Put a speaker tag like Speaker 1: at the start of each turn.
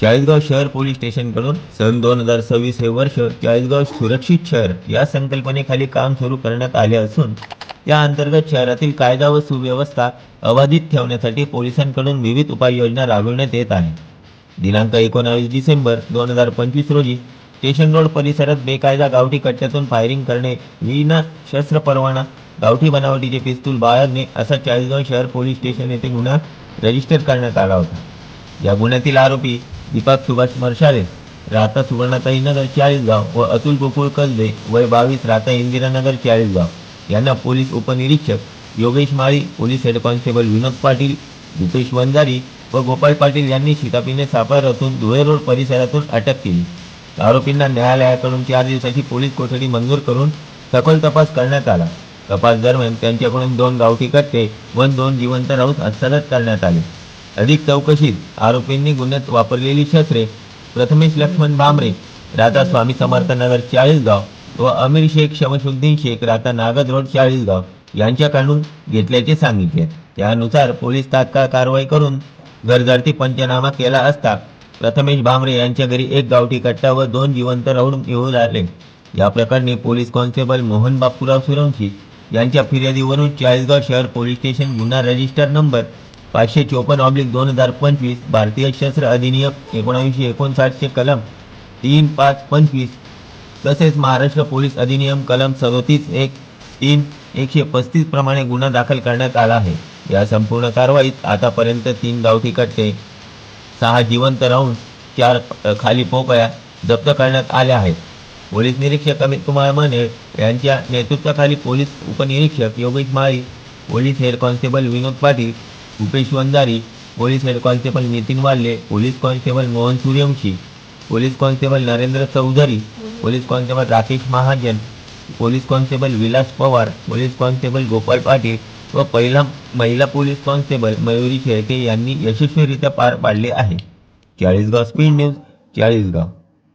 Speaker 1: चाळीसगाव शहर पोलीस स्टेशनकडून सन दोन हजार सव्वीस हे वर्ष चाळीसगाव सुरक्षित शहर या संकल्पनेखाली काम सुरू करण्यात आले असून या अंतर्गत शहरातील कायदा व सुव्यवस्था अबाधित ठेवण्यासाठी पोलिसांकडून विविध उपाययोजना राबविण्यात येत आहे. दिनांक एकोणावीस डिसेंबर दोन हजार पंचवीस रोजी स्टेशन रोड परिसरात बेकायदा गावठी कट्ट्यातून फायरिंग करणे विना शस्त्र परवाना गावठी बनावटीचे पिस्तूल बाळगणे असा चाळीसगाव शहर पोलीस स्टेशन येथे गुन्हा रजिस्टर करण्यात आला होता. या गुन्ह्यातील आरोपी दीपक सुभाष मरशाळे राहता सुवर्णाताई नगर चाळीसगाव व अतुल गोकुळ कसबे वय बावीस राहता इंदिरानगर चाळीसगाव. यांना पोलीस उपनिरीक्षक Yogesh Mali police head constable Vinod Patil Rupesh Vanjari व गोपाळ पाटील यांनी शितापीने सापळा रचून धुळे रोड परिसरातून अटक केली. आरोपींना न्यायालयाकडून चार दिवसाची पोलीस कोठडी मंजूर करून सखोल तपास करण्यात आला. तपास दरम्यान त्यांच्याकडून दोन गावठी कट्टे व दोन जिवंत राऊत हस्तगत करण्यात आले. अधिक चौकशीत आरोपींनी गुन्ह्यात वापरलेली शस्त्रे प्रथमेश लक्ष्मण भामरे राहता स्वामी समर्थ नगर चाळीसगाव व अमीर शेख शमशुद्दीन शेख राहता नागद रोड चाळीसगाव यांच्याकडून घेतल्याचे सांगितले. त्यानुसार पोलीस तात्काळ कारवाई करून गरजार्थी पंचनामा केला असता प्रथमेश भामरे यांच्या घरी एक गावठी कट्टा व दोन जिवंत राहून येऊन आले. या प्रकरणी पोलीस कॉन्स्टेबल मोहन बापूराव सुरवशी यांच्या फिर्यादीवरून चाळीसगाव शहर पोलीस स्टेशन गुन्हा रजिस्टर नंबर पाचशे चोपन्न ऑब्लिक दोन हजार पंचवीस भारतीय शस्त्र अधिनियम एकोणावीसशे एकोणसाठचे कलम तीन पाच पंचवीस तसेच महाराष्ट्र पोलीस अधिनियम कलम सदोतीस एक तीन एकशे पस्तीस प्रमाणे गुन्हा दाखल करण्यात आला आहे. या संपूर्ण कारवाईत आतापर्यंत तीन गावठी कट्टे सहा जिवंत राहून चार खाली पोकळ्या जप्त करण्यात आल्या आहेत. पोलीस निरीक्षक अमित कुमार मने यांच्या नेतृत्वाखाली पोलीस उपनिरीक्षक Yogesh Mali police head constable Vinod Patil Bhupesh Vanjari police head constable Nitin Walle police constable Mohan Suryavanshi police constable Narendra Chaudhari police constable Rakesh Mahajan police constable Vilas Pawar police constable Gopal Patil व पहिला महिला police constable Mayuri Shelke यांनी यशस्वीरित्या पार पाडले आहे. Chalisgaon speed news Chalisgaon.